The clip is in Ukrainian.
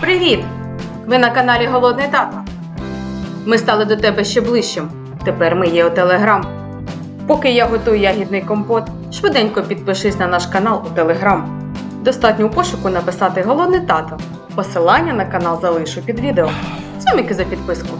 Привіт! Ви на каналі Голодний Тато. Ми стали до тебе ще ближчим. Тепер ми є у Телеграм. Поки я готую ягідний компот, швиденько підпишись на наш канал у Телеграм. Достатньо у пошуку написати Голодний тато. Посилання на канал залишу під відео. Суміки за підписку.